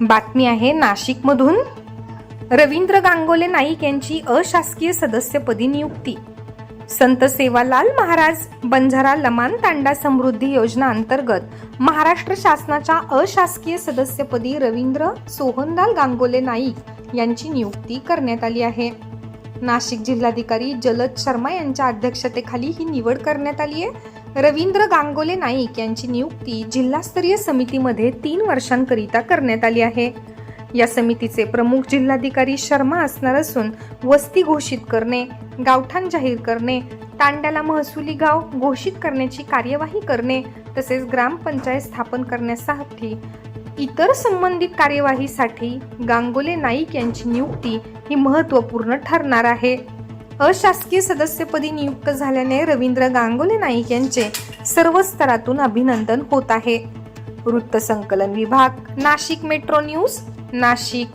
बातमी आहे नाशिकमधून. रवींद्र गांगोले नाईक यांची अशासकीय सदस्यपदी नियुक्ती. संत सेवालाल महाराज बंजारा लमान तांडा समृद्धी योजना अंतर्गत महाराष्ट्र शासनाच्या अशासकीय सदस्यपदी रवींद्र सोहनलाल गांगोले नाईक यांची नियुक्ती करण्यात आली आहे. नाशिक जिल्हाधिकारी जलद शर्मा यांच्या अध्यक्षतेखाली ही निवड करण्यात आली आहे. रवींद्र गांगोले नाईक यांची नियुक्ती जिल्हास्तरीय समितीमध्ये तीन वर्षांकरिता करण्यात आली आहे. या समितीचे प्रमुख जिल्हाधिकारी शर्मा असणार असून वस्ती घोषित करणे गावठाण जाहीर करणे तांड्याला महसुली गाव घोषित करण्याची कार्यवाही करणे तसेच ग्रामपंचायत स्थापन करण्यासाठी इतर संबंधित कार्यवाहीसाठी गांगोले नाईक यांची नियुक्ती ही महत्त्वपूर्ण ठरणार आहे. अशासकीय सदस्यपदी नियुक्त झाल्याने रवींद्र गांगुली नाईक यांचे सर्व स्तरातून अभिनंदन होत आहे. वृत्तसंकलन विभाग नाशिक मेट्रो न्यूज नाशिक.